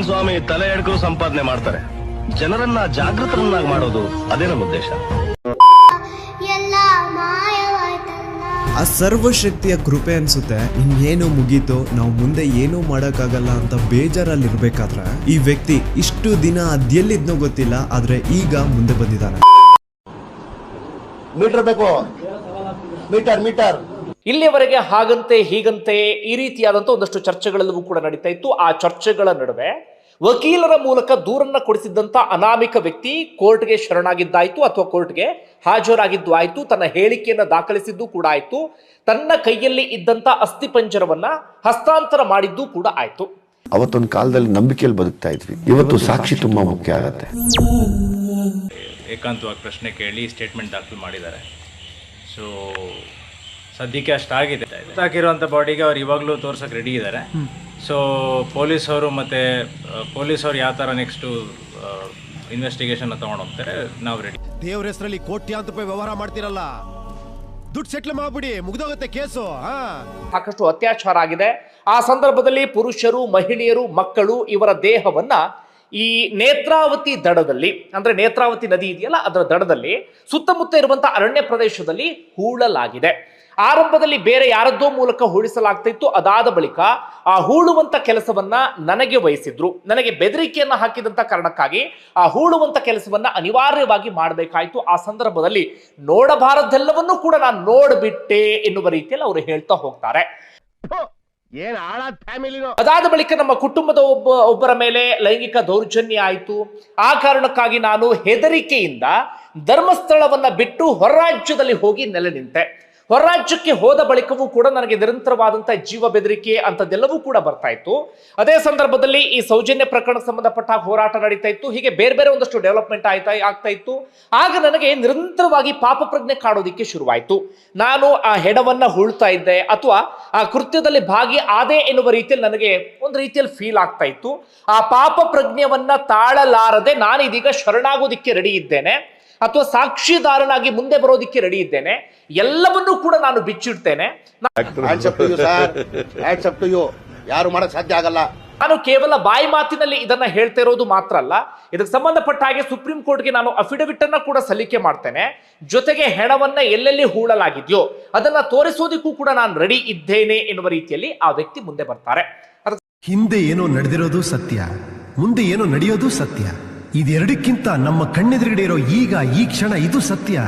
ನಾರಾಯಣ ಸ್ವಾಮಿ ತಲೆ ಎಡ್ಕರು ಸಂಪಾದನೆ ಮಾಡ್ತಾರೆ. ಜನರನ್ನ ಜಾಗೃತರನ್ನಾಗಿ ಮಾಡೋದು ಅದೇ ನಮ್ಮ ಉದ್ದೇಶ. ಆ ಸರ್ವಶಕ್ತಿಯ ಕೃಪೆ ಅನ್ಸುತ್ತೆ ಇನ್ನೇನು ಮುಗೀತು ನಾವು ಮುಂದೆ ಏನೂ ಮಾಡೋಕ್ಕಾಗಲ್ಲ ಅಂತ ಬೇಜಾರಲ್ಲಿ ಇರ್ಬೇಕಾದ್ರೆ ಈ ವ್ಯಕ್ತಿ ಇಷ್ಟು ದಿನ ಅದೆಲ್ಲಿದ್ನೋ ಗೊತ್ತಿಲ್ಲ ಆದ್ರೆ ಈಗ ಮುಂದೆ ಬಂದಿದ್ದಾನೆ. ಮೀಟರ್ ಬೇಕು. Metre metre. ಇಲ್ಲಿಯವರೆಗೆ ಹಾಗಂತೆ ಹೀಗಂತೆ ಈ ರೀತಿಯಾದಂಥ ಒಂದಷ್ಟು ಚರ್ಚೆಗಳೆಲ್ಲವೂ ಕೂಡ ನಡೀತಾ ಇತ್ತು. ಆ ಚರ್ಚೆಗಳ ನಡುವೆ ವಕೀಲರ ಮೂಲಕ ದೂರನ್ನ ಕೊಡಿಸಿದ್ದಂಥ ಅನಾಮಿಕ ವ್ಯಕ್ತಿ ಕೋರ್ಟ್ಗೆ ಶರಣಾಗಿದ್ದಾಯ್ತು ಅಥವಾ ಕೋರ್ಟ್ಗೆ ಹಾಜರಾಗಿದ್ದು ಆಯಿತು ತನ್ನ ಹೇಳಿಕೆಯನ್ನು ದಾಖಲಿಸಿದ್ದು ಕೂಡ ಆಯಿತು ತನ್ನ ಕೈಯಲ್ಲಿ ಇದ್ದಂಥ ಅಸ್ಥಿಪಂಜರವನ್ನ ಹಸ್ತಾಂತರ ಮಾಡಿದ್ದು ಕೂಡ ಆಯಿತು. ಅವತ್ತೊಂದು ಕಾಲದಲ್ಲಿ ನಂಬಿಕೆಯಲ್ಲಿ ಬದುಕ್ತಾ ಇದ್ವಿ. ಇವತ್ತು ಸಾಕ್ಷಿ ತುಂಬಾ ಮುಖ್ಯ ಆಗತ್ತೆ. ಏಕಾಂತವಾಗಿ ಪ್ರಶ್ನೆ ಕೇಳಿ ಸ್ಟೇಟ್ಮೆಂಟ್ ದಾಖಲು ಮಾಡಿದ್ದಾರೆ. ಸೊ ಸದ್ಯಕ್ಕೆ ಅಷ್ಟಾಗಿದೆ. ಹಾಕಿರುವಂಥ ಬಾಡಿಗೆ ಅವ್ರು ಇವಾಗಲೂ ತೋರ್ಸೋಕೆ ರೆಡಿ ಇದ್ದಾರೆ ಸೊ ಪೊಲೀಸವರು ಮತ್ತು ಪೊಲೀಸವ್ರು ಯಾವ ಥರ ನೆಕ್ಸ್ಟು ಇನ್ವೆಸ್ಟಿಗೇಷನ್ ತಗೊಂಡು ಹೋಗ್ತಾರೆ ನಾವು ರೆಡಿ ದೇವ್ರ ಹೆಸರಲ್ಲಿ ಕೋಟ್ಯಾಂತರ ರೂಪಾಯಿ ವ್ಯವಹಾರ ಮಾಡ್ತಿರಲ್ಲ. ದುಡ್ಡು ಸೆಟ್ಲ್ ಮಾಡ್ಬಿಡಿ ಮುಗ್ದೋಗುತ್ತೆ ಕೇಸು ಹಾ. ಸಾಕಷ್ಟು ಅತ್ಯಾಚಾರ ಆಗಿದೆ. ಆ ಸಂದರ್ಭದಲ್ಲಿ ಪುರುಷರು ಮಹಿಳೆಯರು ಮಕ್ಕಳು ಇವರ ದೇಹವನ್ನ ಈ ನೇತ್ರಾವತಿ ದಡದಲ್ಲಿ, ಅಂದ್ರೆ ನೇತ್ರಾವತಿ ನದಿ ಇದೆಯಲ್ಲ, ಅದರ ದಡದಲ್ಲಿ ಸುತ್ತಮುತ್ತ ಇರುವಂತಹ ಅರಣ್ಯ ಪ್ರದೇಶದಲ್ಲಿ ಹೂಳಲಾಗಿದೆ. ಆರಂಭದಲ್ಲಿ ಬೇರೆ ಯಾರದ್ದೋ ಮೂಲಕ ಹೂಳಿಸಲಾಗ್ತಾ ಇತ್ತು ಅದಾದ ಬಳಿಕ ಆ ಹೂಳುವಂತ ಕೆಲಸವನ್ನ ನನಗೆ ವಹಿಸಿದ್ರು. ನನಗೆ ಬೆದರಿಕೆಯನ್ನು ಹಾಕಿದಂತ ಕಾರಣಕ್ಕಾಗಿ ಆ ಹೂಳುವಂತ ಕೆಲಸವನ್ನ ಅನಿವಾರ್ಯವಾಗಿ ಮಾಡಬೇಕಾಯಿತು. ಆ ಸಂದರ್ಭದಲ್ಲಿ ನೋಡಬಾರದೆಲ್ಲವನ್ನೂ ಕೂಡ ನಾನು ನೋಡ್ಬಿಟ್ಟೆ ಎನ್ನುವ ರೀತಿಯಲ್ಲಿ ಅವರು ಹೇಳ್ತಾ ಹೋಗ್ತಾರೆ. ಏನ್ ಅದಾದ ಬಳಿಕ ನಮ್ಮ ಕುಟುಂಬದ ಒಬ್ಬ, ಒಬ್ಬರ ಮೇಲೆ ಲೈಂಗಿಕ ದೌರ್ಜನ್ಯ ಆಯಿತು. ಆ ಕಾರಣಕ್ಕಾಗಿ ನಾನು ಹೆದರಿಕೆಯಿಂದ ಧರ್ಮಸ್ಥಳವನ್ನ ಬಿಟ್ಟು ಹೊರರಾಜ್ಯದಲ್ಲಿ ಹೋಗಿ ನೆಲೆ ನಿಂತೆ. ಹೊರರಾಜ್ಯಕ್ಕೆ ಹೋದ ಬಳಿಕವೂ ಕೂಡ ನನಗೆ ನಿರಂತರವಾದಂತಹ ಜೀವ ಬೆದರಿಕೆ ಅಂತದೆಲ್ಲವೂ ಕೂಡ ಬರ್ತಾ ಇತ್ತು. ಅದೇ ಸಂದರ್ಭದಲ್ಲಿ ಈ ಸೌಜನ್ಯ ಪ್ರಕರಣಕ್ಕೆ ಸಂಬಂಧಪಟ್ಟ ಹೋರಾಟ ನಡೀತಾ ಇತ್ತು. ಹೀಗೆ ಬೇರೆ ಬೇರೆ ಒಂದಷ್ಟು ಡೆವಲಪ್ಮೆಂಟ್ ಆಯ್ತಾ, ಆಗ್ತಾ ಇತ್ತು. ಆಗ ನನಗೆ ನಿರಂತರವಾಗಿ ಪಾಪ ಪ್ರಜ್ಞೆ ಕಾಡೋದಿಕ್ಕೆ ಶುರುವಾಯಿತು. ನಾನು ಆ ಹೆಡವನ್ನ ಹುಳ್ತಾ ಇದ್ದೆ ಅಥವಾ ಆ ಕೃತ್ಯದಲ್ಲಿ ಭಾಗಿ ಆದೆ ಎನ್ನುವ ರೀತಿಯಲ್ಲಿ ನನಗೆ ಒಂದು ರೀತಿಯಲ್ಲಿ ಫೀಲ್ ಆಗ್ತಾ ಇತ್ತು. ಆ ಪಾಪ ಪ್ರಜ್ಞೆಯನ್ನ ತಾಳಲಾರದೆ ನಾನು ಇದೀಗ ಶರಣಾಗೋದಿಕ್ಕೆ ರೆಡಿ ಇದ್ದೇನೆ. ಅಥವಾ ಸಾಕ್ಷಿದಾರನಾಗಿ ಮುಂದೆ ಬರೋದಿಕ್ಕೆ ರೆಡಿ ಇದ್ದೇನೆ. ಎಲ್ಲವನ್ನೂ ಕೂಡ ನಾನು ಬಿಚ್ಚಿಡ್ತೇನೆ. Hands up to you sir hands up to you ಯಾರು ಮಾಡಕ್ ಸಾಧ್ಯ ಆಗಲ್ಲ. ನಾನು ಕೇವಲ ಬಾಯಿ ಮಾತಿನಲ್ಲಿ ಇದನ್ನ ಹೇಳ್ತಾ ಇರೋದು ಮಾತ್ರ ಅಲ್ಲ ಇದಕ್ಕೆ ಸಂಬಂಧಪಟ್ಟ ಹಾಗೆ ಸುಪ್ರೀಂ ಕೋರ್ಟ್ಗೆ ನಾನು ಅಫಿಡವಿಟ್ ಅನ್ನ ಕೂಡ ಸಲ್ಲಿಕೆ ಮಾಡ್ತೇನೆ. ಜೊತೆಗೆ ಹೆಣವನ್ನ ಎಲ್ಲೆಲ್ಲಿ ಹೂಳಲಾಗಿದೆಯೋ ಅದನ್ನ ತೋರಿಸೋದಿಕ್ಕೂ ಕೂಡ ನಾನು ರೆಡಿ ಇದ್ದೇನೆ ಎನ್ನುವ ರೀತಿಯಲ್ಲಿ ಆ ವ್ಯಕ್ತಿ ಮುಂದೆ ಬರ್ತಾರೆ. ಹಿಂದೆ ಏನೋ ನಡೆದಿರೋದು ಸತ್ಯ ಮುಂದೆ ಏನೋ ನಡೆಯೋದು ಸತ್ಯ. ಇದೆರಡಕ್ಕಿಂತ ನಮ್ಮ ಕಣ್ಣೆದುರುಗಡೆ ಇರೋ ಈಗ ಈ ಕ್ಷಣ ಇದು ಸತ್ಯ.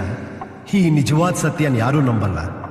ಈ ನಿಜವಾದ ಸತ್ಯನ ಯಾರೂ ನಂಬಲ್ಲ.